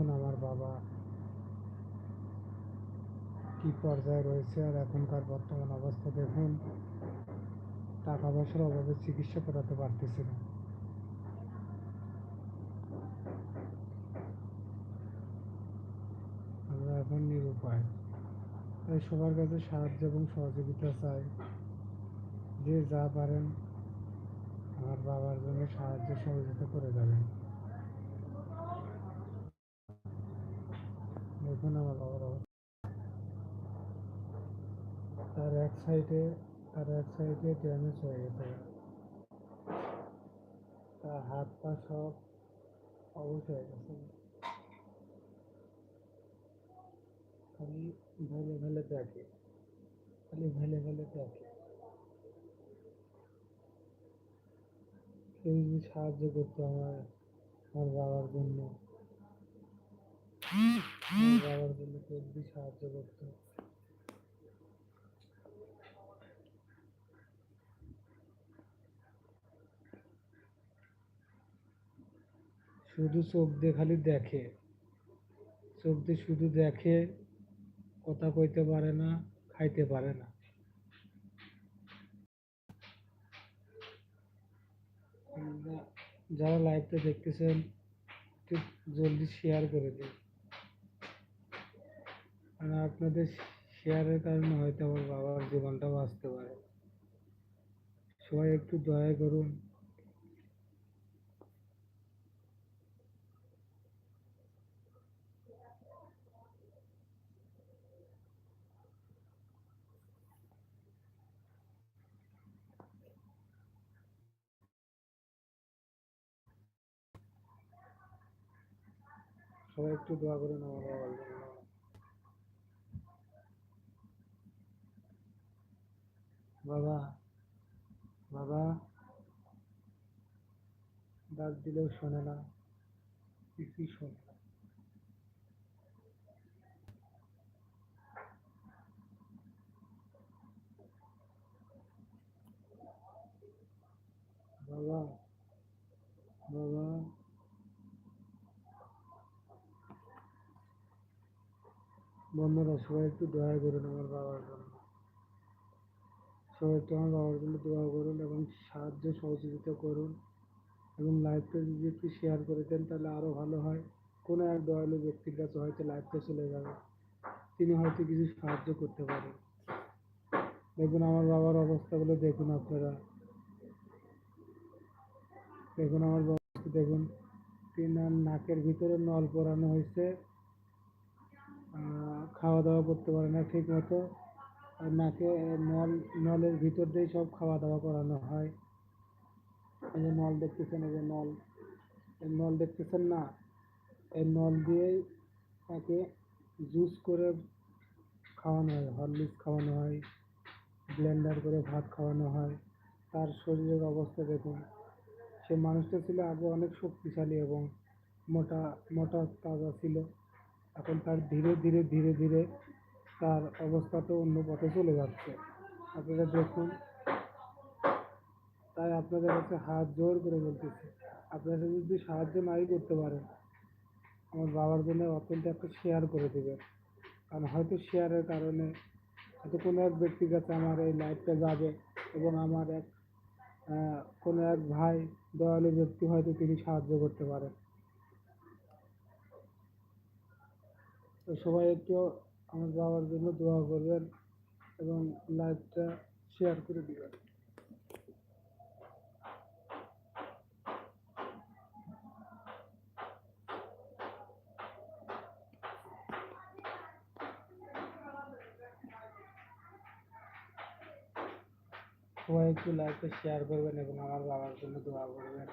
দেখুন আমার বাবা কি পর্যায়ে রয়েছে আর এখনকার বর্তমান অবস্থা দেখুন, টাকা পয়সার অভাবে চিকিৎসা করাতে পারতেছে না। আমরা এখন নিরুপায়। তাই সবার কাছে সাহায্য এবং সহযোগিতা চাই। যে যা পারেন, আমার বাবার জন্য সাহায্য সহযোগিতা করে যাবেন। দেখুন আমার বাবার অবস্থা তার এক সাইডে, তার এক সাইডে ড্যামেজ হয়ে গেছে। তার হাত পা সব অবশ হয়ে গেছে। খালি ভেলে ভেলে দেখে, খালি ভেলে ভেলে দেখে। কেউ যদি সাহায্য করতো আমার আমার বাবার জন্য। জন্য কেউ সাহায্য শুধু চোখ দিয়ে খালি দেখে। চোখ দিয়ে শুধু দেখে, কথা কইতে পারে না, খাইতে পারে না। যারা লাইভটা দেখতেছেন, একটু জলদি শেয়ার করে দিন। কারণ আপনাদের শেয়ারের কারণে হয়তো আমার বাবার জীবনটা বাঁচতে পারে। সবাই একটু দয়া করুন। সবাই একটু দোয়া করুন, আমার জন্য বাবা বাবা। ডাক দিলেও শোনে না, কিছুই শোনে না। বাবা বাবা। বন্ধুরা, সবাই একটু দয়া করুন আমার বাবার জন্য। সবাই বাবার জন্য দোয়া করুন এবং সাহায্য সহযোগিতা করুন এবং লাইভটা যদি একটু শেয়ার করে দেন তাহলে আরও ভালো হয়। কোনো এক দয়ালু ব্যক্তির কাছে হয়তো লাইভটা চলে যাবে। তিনি হয়তো কিছু সাহায্য করতে পারেন। দেখুন আমার বাবার অবস্থাগুলো দেখুন আপনারা। দেখুন আমার বাবা দেখুন। তিনার নাকের ভিতরে নল পরানো হয়েছে। খাওয়া দাওয়া করতে পারে না ঠিক মতো। নাকে নল, নলের ভিতর দিয়ে সব খাওয়া দাওয়া করানো হয়। এই যে নল দেখতেছেন, এই যে নল। এই নল দেখতেছেন না? এই নল দিয়েই তাকে জুস করে খাওয়ানো হয়, হরলিক্স খাওয়ানো হয়, ব্লেন্ডার করে ভাত খাওয়ানো হয়। তার শরীরের অবস্থা দেখুন। সে মানুষটা ছিল আগে অনেক শক্তিশালী এবং মোটা মোটা তাজা ছিল। এখন তার ধীরে ধীরে ধীরে ধীরে তার অবস্থাটা অন্য পথে চলে যাচ্ছে। আপনারা দেখুন। তাই আপনাদের কাছে হাত জোর করে বলতেছি, আপনারা যদি সাহায্য নাই করতে পারেন, আমার বাবার জন্য অত্যন্ত একটা শেয়ার করে দেবেন। কারণ হয়তো শেয়ারের কারণে হয়তো কোনো এক ব্যক্তির কাছে আমার এই লাইফটা যাবে এবং আমার এক কোনো এক ভাই দয়ালু ব্যক্তি হয়তো তিনি সাহায্য করতে পারেন। তো সবাই একটু আমার বাবার জন্য দোয়া করবেন এবং লাইভটা শেয়ার করে দিবেন। সবাই একটু লাইভটা শেয়ার করবেন এবং আমার বাবার জন্য দোয়া করবেন।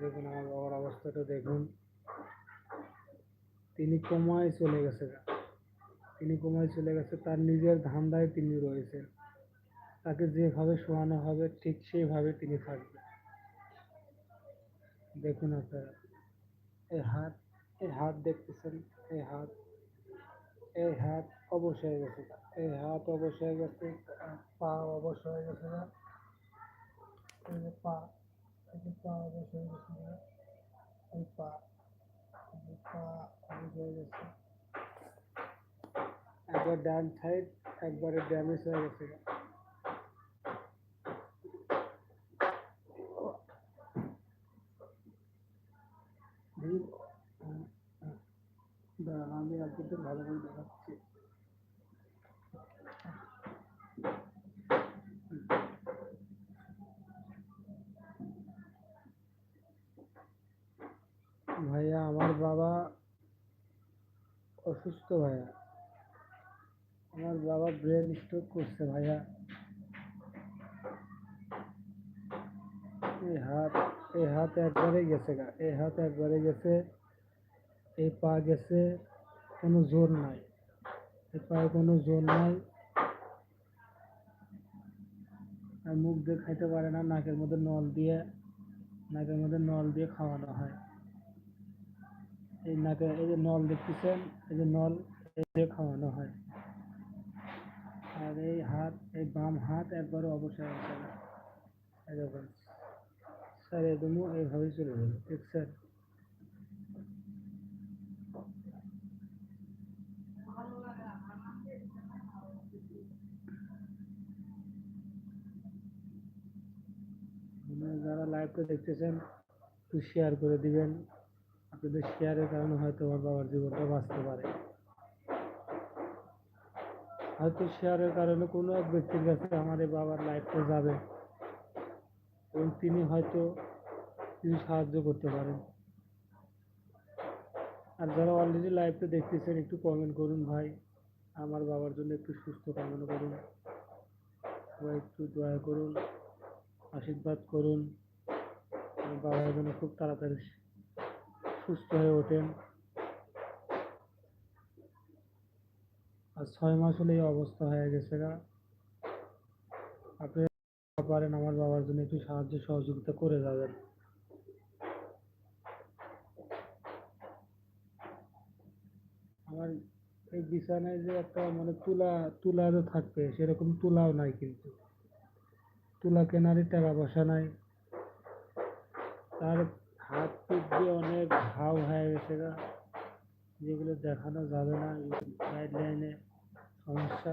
দেখুন, আমার বাবার অবস্থাটা দেখুন। তিনি কোমায় চলে গেছে তিনি কোমায় চলে গেছে, তার নিজের ধান্দায় তিনি রয়েছেন তাকে যেভাবে শোয়ানো হবে, ঠিক সেইভাবে তিনি থাকবেন দেখুন আপনারা এই হাত এই হাত দেখতেছেন এই হাত এই হাত অবশ হয়ে গেছে এই হাত অবশ হয়ে গেছে, পা অবশ হয়ে গেছে না পা পা অবশ হয়ে গেছে এই পা এই পা অনেক হয়ে গেছে একবার ডান সাইড, একবারে ড্যামেজ হয়ে গেছে। দাঁড়ান, আমি আপনাদের ভালো করে দেখাচ্ছি। ভাইয়া, আমার বাবা অসুস্থ ভাইয়া। আমার বাবা ব্রেন স্ট্রোক করছে ভাইয়া। এই হাত এই হাত একবারে গেছে গা, এই হাত একবারে গেছে, এই পা গেছে, কোনো জোর নাই। এই পায়ে কোনো জোর নাই। আর মুখ দিয়ে খাইতে পারে না, নাকের মধ্যে নল দিয়ে, নাকের মধ্যে নল দিয়ে খাওয়ানো হয়। এই নাকে এই যে নল দেখতেছেন, এই যে নল, এই খাওয়ানো হয়। আর এই হাত, এই বাম হাত একবারে অবসর আছে না। দেখুন, স্যার একদমও এইভাবেই চলে যাবে, ঠিক স্যার? যারা লাইভটা দেখতেছেন একটু শেয়ার করে দিবেন। আপনাদের শেয়ারের কারণে হয়তো আমার বাবার জীবনটা বাঁচতে পারে। হয়তো শেয়ারের কারণে কোনো এক ব্যক্তির কাছে আমার এই বাবার লাইফটা যাবে এবং তিনি হয়তো কিছু সাহায্য করতে পারেন। আর যারা অলরেডি লাইভটা দেখতেছেন, একটু কমেন্ট করুন ভাই। আমার বাবার জন্য একটু সুস্থ কামনা করুন। সবাই একটু দয়া করুন, আশীর্বাদ করুন। বাবার জন্য খুব তাড়াতাড়ি সুস্থ হয়ে ওঠেন। আর ছয় মাস হলে এই অবস্থা হয়ে গেছে গা। আপনি পারেন আমার বাবার জন্য একটু সাহায্য সহযোগিতা করে যাবেন। আমার এই বিছানায় যে একটা মানে তুলা তুলা যে থাকবে, সেরকম তুলাও নাই কিন্তু। তুলা কেনারই টাকা পয়সা নাই। তার হাত পিঠ দিয়ে অনেক ঘাও হয়ে গেছে গা। যেগুলো দেখানো যাবে না গাইডলাইনে সমস্যা।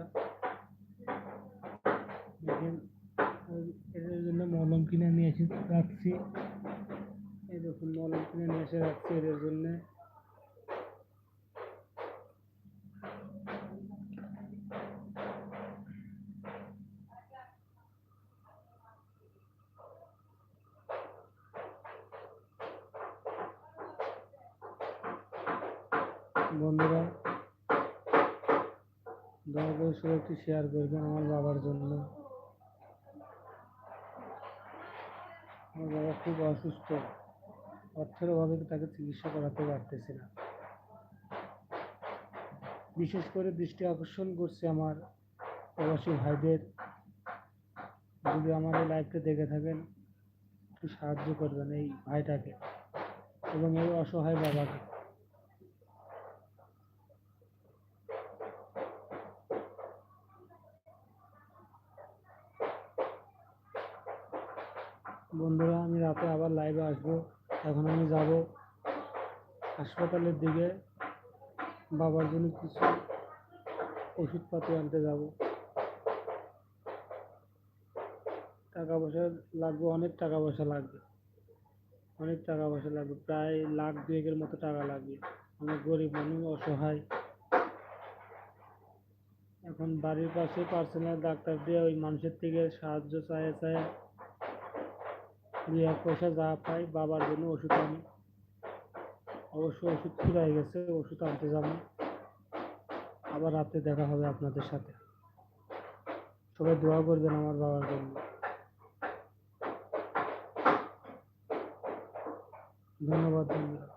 এটার জন্য মলম কিনে নিয়ে এসে রাখছি। এই দেখুন, মলম কিনে নিয়ে এসে রাখছি এটার জন্যে। বন্ধুরা, দয়া করে সবাই একটু শেয়ার করবেন আমার বাবার জন্য। আমার বাবা খুব অসুস্থ অর্থের অভাবে তাকে চিকিৎসা করাতে পারতেছি না। বিশেষ করে দৃষ্টি আকর্ষণ করছে আমার প্রবাসী ভাইদের। যদি আমার এই লাইভটা দেখে থাকেন, একটু সাহায্য করবেন এই ভাইটাকে এবং এই অসহায় বাবাকে। বন্ধুরা, আমি রাতে আবার লাইভে আসব। এখন আমি যাব হাসপাতালের দিকে। বাবার জন্য কিছু ওষুধপাতি আনতে যাব। টাকা পয়সা লাগবে, অনেক টাকা পয়সা লাগবে। অনেক টাকা পয়সা লাগবে, প্রায় লাখ দুয়েকের মতো টাকা লাগবে। অনেক গরিব মানুষ, অসহায়। এখন বাড়ির পাশে পার্সোনাল ডাক্তার দিয়ে ওই মানুষের থেকে সাহায্য চায় চায় দুই এক পয়সা যা পাই, বাবার জন্য ওষুধ আনি। অবশ্য ওষুধ ফুরাই গেছে, ওষুধ আনতে যাব। আবার রাতে দেখা হবে আপনাদের সাথে। সবাই দোয়া করবেন আমার বাবার জন্য। ধন্যবাদ বন্ধুরা।